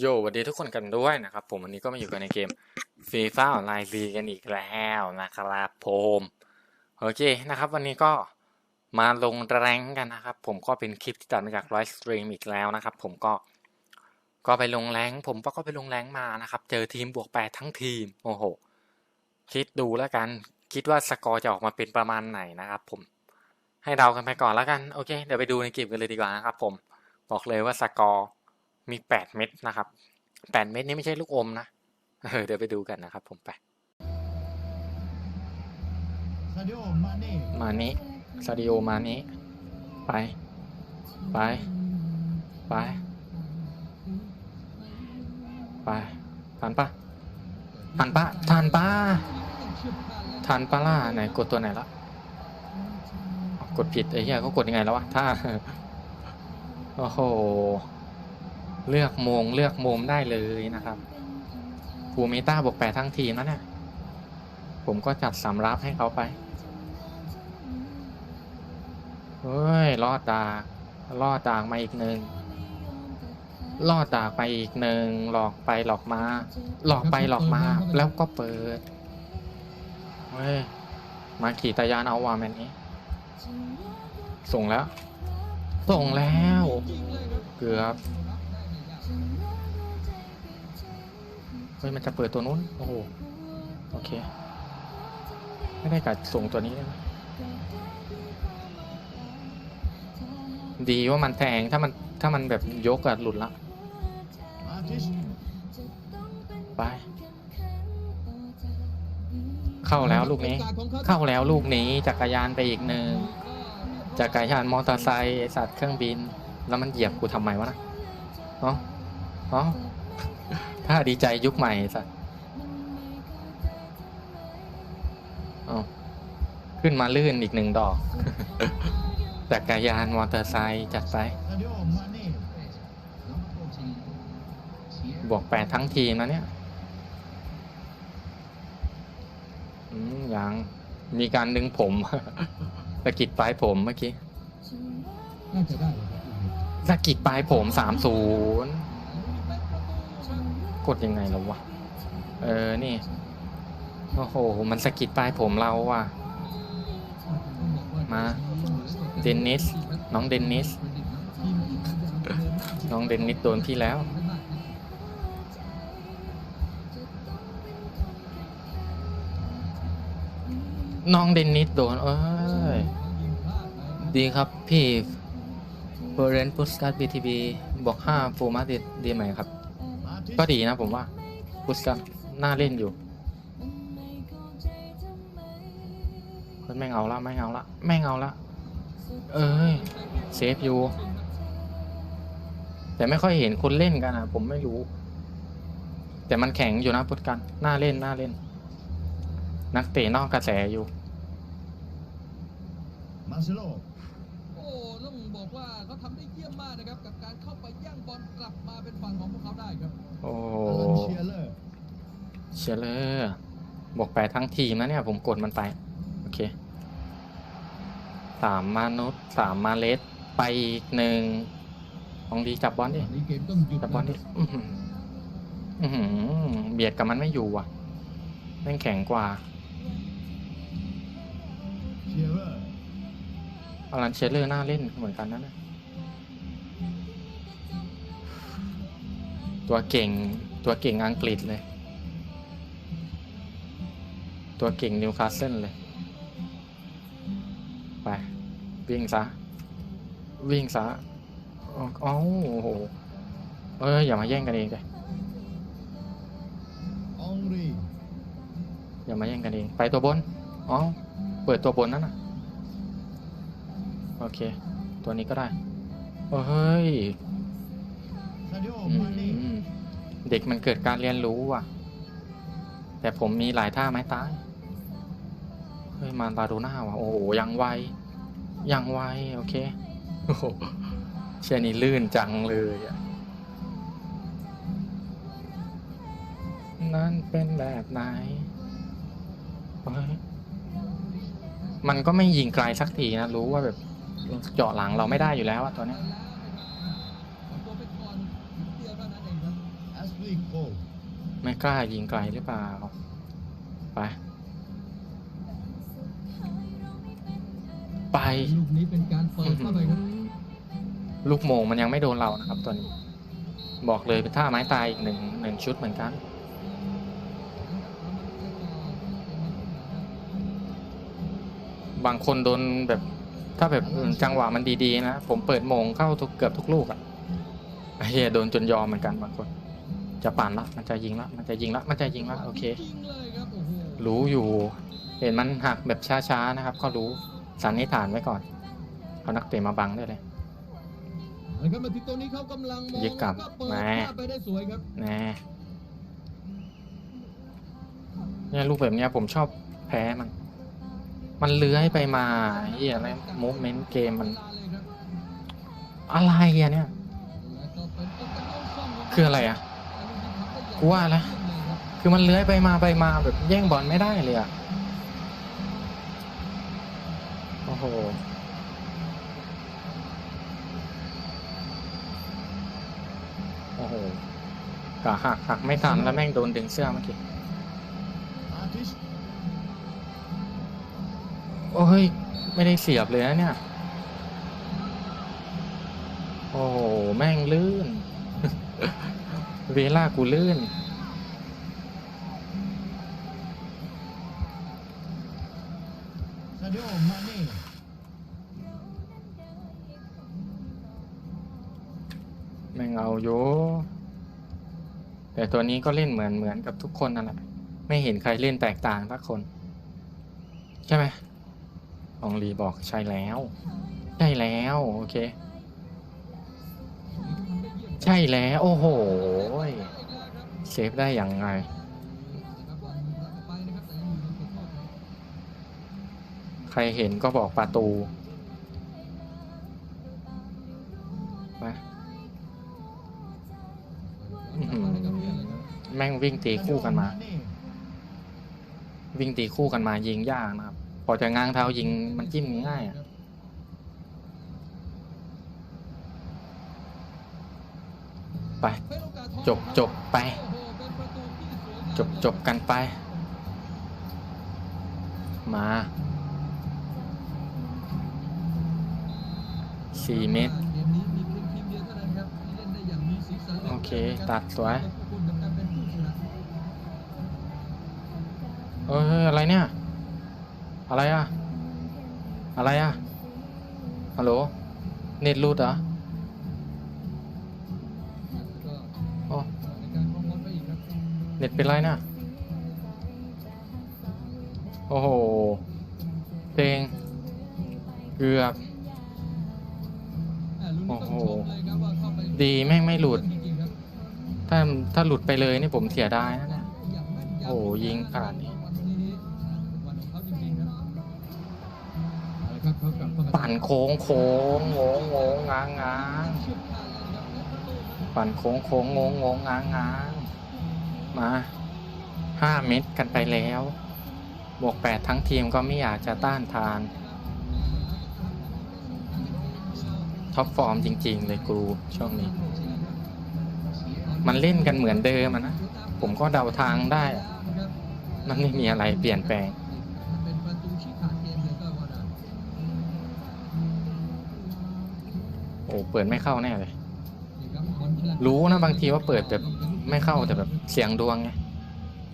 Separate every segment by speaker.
Speaker 1: โยวัสดีทุกคนกันด้วยนะครับผมวันนี้ก็มาอยู่กันในเกมฟีฟ่าออนไลน์ซีกันอีกแล้วนะครับผมโอเคนะครับ วันนี้ก็มาลงแรงกันนะครับ ผมก็เป็นคลิปที่ตัดมาจากไลฟ์สตรีมอีกแล้วนะครับ ผมก็ก็ไปลงแรงผมก็ไปลงแรงมานะครับ เจอทีมบวกแปดทั้งทีมโอ้โหคิดดูแล้วกันคิดว่าสกอร์จะออกมาเป็นประมาณไหนนะครับ ผมให้เดากันไปก่อนแล้วกันโอเค เดี๋ยวไปดูในเกมกันเลยดีกว่านะครับ ผมบอกเลยว่าสกอร์ มีแปดเม็ดนะครับแปดเม็ดนี้ไม่ใช่ลูกอมนะเออเดี๋ยวไปดูกันนะครับ ผมไป
Speaker 2: ซาดิโอมาเน่
Speaker 1: มานี้ซาดิโอมานี้ไป ไป ไป ไปทันปะทันปะทันปะทันปะล่ะไหนกดตัวไหนละอ๋อกดผิดไอ้เหี้ยก็กดยังไงแล้ววะถ้าโอ้โห เลือกโมงเลือกโมมได้เลยนะครับภูมิต้าบวกแปดทั้งทีมนะเนี่ยผมก็จัดสำรับให้เขาไป เฮ้ย รอดดากรอดดากมาอีกหนึ่งรอดดากไปอีกหนึ่งหลอกไปหลอกมา หลอกไปหลอกมา แล้วก็เปิด เฮ้ย มาขี่ตายานเอาว่ะแมนนี้ ส่งแล้ว ส่งแล้ว เกือบ เฮ้ยมันจะเปิดตัวนู้น โอ้โห โอเค ไม่ได้กัดส่งตัวนี้ได้ไหมดีว่ามันแทงถ้ามันถ้ามันแบบยกอะหลุดละ ไป เข้าแล้วลูกนี้ เข้าแล้วลูกนี้จักรยานไปอีกหนึ่งจักรยานมอเตอร์ไซค์สัตว์เครื่องบิน แล้วมันเหยียบกูทำไมวะนะเนาะ เนาะถ้าดีใจยุคใหม่ไอ้สัตว์เอาขึ้นมาลื่นอีกหนึ่งดอก จักรยานมอเตอร์ไซค์จัดไป
Speaker 2: ซาดิโอมาเน่
Speaker 1: บวกแปดทั้งทีมนะเนี่ยอืมยังมีการดึงผมสะกิดปลายผมเมื่อกี้
Speaker 2: น่าจะได้ครับ
Speaker 1: สะกิดปลายผมสามศูนย์ กดยังไงแล้ววะ เออ นี่ โอ้โห มันสะกิดปลายผมเราว่ะ มา เดนนิส น้องเดนนิส น้องเดนนิสโดนพี่แล้ว น้องเดนนิสโดน เอ้ย ดีครับพี่เบรนพุสการ์ดบีทีบีบอกห้าโฟมาดีดีไหมครับ ก็ดีนะผมว่าพุสการ์ดน่าเล่นอยู่เฮ้ยแม่งเอาละแม่งเอาละแม่งเอาละเอ้ยเซฟอยู่ แต่ไม่ค่อยเห็นคนเล่นกันอะ ผมไม่รู้ แต่มันแข็งอยู่นะพุทธกันน่าเล่นน่าเล่น นักเตะนอกกระแสอยู่
Speaker 2: มาเซโล
Speaker 3: บอกว่าเขาทำได้เยี่ยมมากนะครับ กับการเข้าไปย่างบอลกลับมาเป็นฝั่งของพวกเขาได้ครับ
Speaker 1: โอ้
Speaker 2: อลันเชียร์เลอร์
Speaker 1: เชียร์เลอร์บอกแปดทั้งทีมนะเนี่ยผมกดมันไป โอเคสามมานุษย์สามมาเลสไปอีกหนึ่งของดีจับบอลดิ
Speaker 2: นี่เกมต้องหยุด
Speaker 1: จับบอลดิอื้อหืออื้อหือเบียดกับมันไม่อยู่อะแม่งแข็งกว่า อลันเชลเลอร์น่าเล่นเหมือนกันนะเนี่ยตัวเก่งตัวเก่งอังกฤษเลย ตัวเก่งนิวคาสเซิลเลย ไป วิ่งซะ วิ่งซะอ๋อเอ้าโอ้โห เอ้ยอย่ามาแย่งกันเองเลย
Speaker 2: องรี
Speaker 1: อย่ามาแย่งกันเอง ไปตัวบนอ๋อเปิดตัวบนนั่นน่ะ โอเค ตัวนี้ก็ได้โอ้เฮ้ย
Speaker 2: ซาดิโอ
Speaker 1: อื
Speaker 2: มาเน่
Speaker 1: มเด็กมันเกิดการเรียนรู้ว่ะ แต่ผมมีหลายท่าไม้ตาย เฮ้ยมาลาโดน่าว่ะ โอ้โห ยังไว ยังไว โอเค โอ้โหเชียนี่ลื่นจังเลยอะนั่นเป็นแบบไหนเฮ้ยมันก็ไม่ยิงไกลสักทีนะ รู้ว่าแบบ เจาะหลังเราไม่ได้อยู่แล้วอะตัวเนี้ย
Speaker 3: ตัวไปก่อนนิดเดียวเท่านั้นเองครับ
Speaker 1: กล้ายิงไกลหรือเปล่า ไป ไป
Speaker 3: ลูกนี้เป็นการเปิดเข้าไปครับ
Speaker 1: ลูกโมงมันยังไม่โดนเรานะครับตัวนี้ บอกเลยเป็นท่าไม้ตายอีกหนึ่งหนึ่งชุดเหมือนกันบางคนโดนแบบ ถ้าแบบจังหวะมันดีๆ นะ ผมเปิดมงเข้าทุกเกือบทุกลูกอะเฮียโดนจนยอมเหมือนกันบางคน จะปั่นละ มันจะยิงละ มันจะยิงละ มันจะยิงละ โอเค
Speaker 3: รู้อ
Speaker 1: ยู่ เห็นมันหักแบบช้าๆนะครับ ก็รู้ สันนิษฐานไว้ก่อน เอานักเตะมาบังได้เลย
Speaker 3: แล้วก็มาถึงตรงนี้เขากำลังมอง
Speaker 1: ยึดกลับ
Speaker 3: แล้วเปิด
Speaker 1: แหม
Speaker 3: ภาพไปได้สวยครับ
Speaker 1: แน่เนี่ยลูกแบบเนี้ยผมชอบแพ้มัน มันเลื้อยไปมาเฮียอะไรโมเมนต์เกมมัน อะไรอะเนี่ย คืออะไรอะกูว่าแล้วคือมันเลื้อยไปมาไปมาแบบแย่งบอลไม่ได้เลยอะโอ้โหโอ้โหกะหักหักไม่ทันแล้วแม่งโดนดึงเสื้อเมื่อกี้ โอ้ย ไม่ได้เสียบเลยนะเนี่ย โอ้โห แม่งลื่น เวล่ากูลื่น
Speaker 2: ซาดิโอมาเน่
Speaker 1: แม่งเอาโย แต่ตัวนี้ก็เล่นเหมือนเหมือนกับทุกคนนั่นแหละ ไม่เห็นใครเล่นแตกต่างสักคน ใช่ไหม อองลีบอกใช่แล้ว ใช่แล้ว โอเค ใช่แล้ว โอ้โหเซฟได้อย่างไงใครเห็นก็บอกประตูไปอื้อหือแม่งวิ่งตีคู่กันมา วิ่งตีคู่กันมายิงยากนะครับ พอจะง้างเท้ายิงมันจิ้มง่ายอะไป จบจบไป จบจบกันไป มาสี่เมตร โอเค ตัดสวย
Speaker 3: เอ
Speaker 1: ออะไรเนี่ย อะไรอะอะไรอะฮัลโหล เน็ตรูดเหรอโอ้เน็ตเป็นไรนี่ยโอ้โห เพลง เกือบ โอ้โห ดีแม่งไม่หลุด ถ้าถ้าหลุดไปเลยนี่ผมเสียดายนะเนี่ยโอ้โหยิงขนาดนี้
Speaker 3: ปั่น
Speaker 1: โค้งโค้งงงงงง้างง้าง
Speaker 3: ปั่
Speaker 1: นโค้งโค้งงงงงง้างง้างมาห้าเม็ดกันไปแล้ว บวกแปดทั้งทีมก็ไม่อยากจะต้านทาน ท็อปฟอร์มจริง ๆ เลยกูช่วงนี้ มันเล่นกันเหมือนเดิมนะ ผมก็เดาทางได้ มันไม่มีอะไรเปลี่ยนแปลง อ้เปิดไม่เข้าแน่เลย
Speaker 3: นี่ครับบอลฉลับ
Speaker 1: รู้นะบางทีว่าเปิดแบบไม่เข้าแต่แบบเสียงดวงไง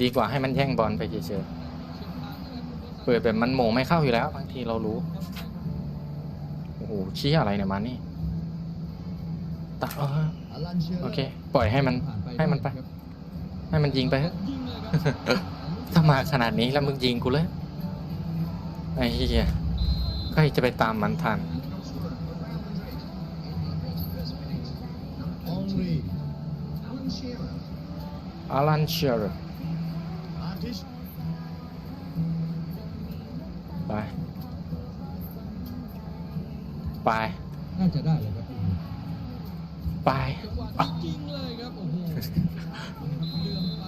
Speaker 1: ดีกว่าให้มันแย่งบอลไปเฉยๆเปิดแบบมันโหมงไม่เข้าอยู่แล้ว บางทีเรารู้โอ้โหชี้อะไรเนี่ยมานี่ตัดเออ
Speaker 2: อาลันเชียร์
Speaker 1: โอเค ปล่อยให้มัน
Speaker 3: ผ่า
Speaker 1: ให้มันไป
Speaker 3: ครับ
Speaker 1: ให้มันยิงไปเถอะ
Speaker 3: ยิงเลยครับ
Speaker 1: ถ้ามาขนาดนี้แล้วมึงยิงกูเลยไอ้เหี้ยใครจะไปตามมันทัน
Speaker 2: อา
Speaker 1: รันเชียร์
Speaker 2: อาทิช
Speaker 1: ไป ไป
Speaker 3: น่าจะได้เลยครับ
Speaker 1: ไป
Speaker 3: จังหวะนี้ยิงเลยครับโอ้โหเลื่อมไป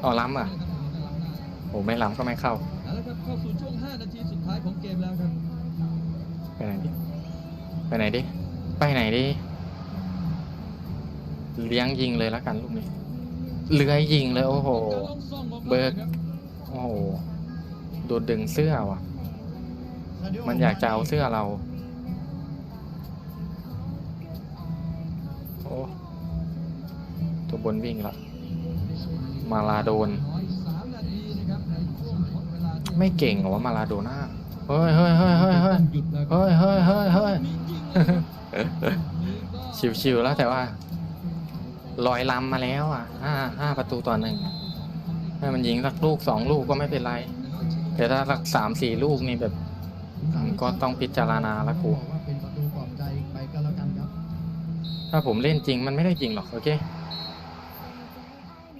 Speaker 1: เอาล้ำอะโอ้ไม่ล้ำก็ไม่เข้า
Speaker 3: เอาละครับเข้าสู่ช่วง 5 นาทีสุดท้ายของเกมแล้วครับ
Speaker 1: ไปไหนดิ ไปไหนดิ ไปไหนดิ เลี้ยงยิงเลยแล้วกันลูกนี้เลื้อยยิงเลยโอ้โห
Speaker 3: การลงส่งของ
Speaker 1: เบิร์ก
Speaker 3: ครับ
Speaker 1: โอ้โหโดนดึงเสื้อว่ะ
Speaker 2: ซาดิโมั
Speaker 1: นอยากจะเอาเสื้อเรา โอ้ตัวบนวิ่งละมาลาโดน
Speaker 3: ร้อยสามนาทีนะครับในช่วงทดเวลาที่
Speaker 1: ไม่เก่งเหรอว่ามาลาโดน่าเฮ้ยเฮ้ยเฮ้ยเฮ้ยเฮ้ย
Speaker 3: หยุดแล้วครั
Speaker 1: เฮ้ยเฮ้ยเฮ้ยเฮ้ย
Speaker 3: มียิงเลยครับนี่ก็
Speaker 1: ชิวๆแล้วแต่ว่า ลอยลำมาแล้วอะห้าห้าประตูต่อหนึ่งให้มันยิงสักลูกสองลูกก็ไม่เป็นไร แต่ถ้าสักสามสี่ลูกนี่แบบก็ต้องพิจารณาละกูถ้าผมเล่นจริงมันไม่ได้จริงหรอกโอเค